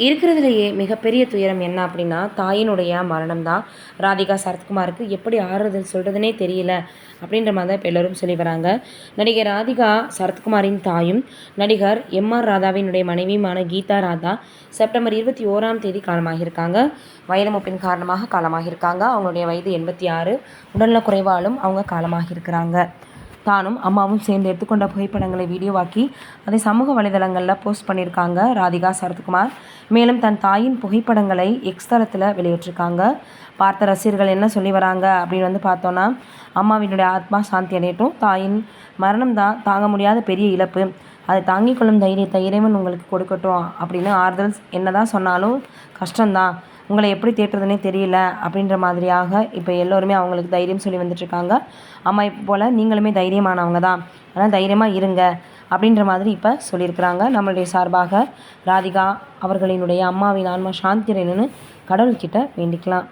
இருக்கிறதுலையே மிகப்பெரிய துயரம் என்ன அப்படின்னா தாயினுடைய மரணம் தான் ராதிகா சரத்குமாருக்கு எப்படி ஆறுதல் சொல்கிறதுனே தெரியல அப்படின்ற மாதிரி தான் இப்போ எல்லோரும் சொல்லி வராங்க. நடிகர் ராதிகா சரத்குமாரின் தாயும் நடிகர் எம் ஆர் ராதாவினுடைய மனைவியுமான கீதா ராதா செப்டம்பர் இருபத்தி ஓராம் தேதி காலமாகியிருக்காங்க. வயது முப்பின் காரணமாக காலமாகியிருக்காங்க. அவங்களுடைய வயது எண்பத்தி ஆறு. உடல்நல குறைவாலும் அவங்க காலமாகியிருக்கிறாங்க. தானும் அம்மாவும் சேர்ந்து எடுத்துக்கொண்ட புகைப்படங்களை வீடியோவாக்கி அதை சமூக வலைதளங்களில் போஸ்ட் பண்ணியிருக்காங்க ராதிகா சரத்குமார். மேலும் தன் தாயின் புகைப்படங்களை எக்ஸ் தளத்தில் வெளியிட்டிருக்காங்க. பார்த்த ரசிகர்கள் என்ன சொல்லி வராங்க அப்படின்னு வந்து பார்த்தோன்னா அம்மாவினுடைய ஆத்மா சாந்தி அடையட்டும். தாயின் மரணம் தான் தாங்க முடியாத பெரிய இழப்பு. அதை தாங்கிக் கொள்ளும் தைரியத்தை இறைவன் உங்களுக்கு கொடுக்கட்டும் அப்படின்னு ஆறுதல் என்னதான் சொன்னாலும் கஷ்டம்தான். உங்களை எப்படி தேட்டுறதுனே தெரியல அப்படின்ற மாதிரியாக இப்போ எல்லோருமே அவங்களுக்கு தைரியம் சொல்லி வந்துட்டுருக்காங்க. அம்மா இப்போ போல் நீங்களுமே தைரியமானவங்க தான். ஆனால் தைரியமாக இருங்க அப்படின்ற மாதிரி இப்போ சொல்லியிருக்கிறாங்க. நம்மளுடைய சார்பாக ராதிகா அவர்களினுடைய அம்மாவின் ஆன்மா சாந்தி கடவுள்கிட்ட வேண்டிக்கலாம்.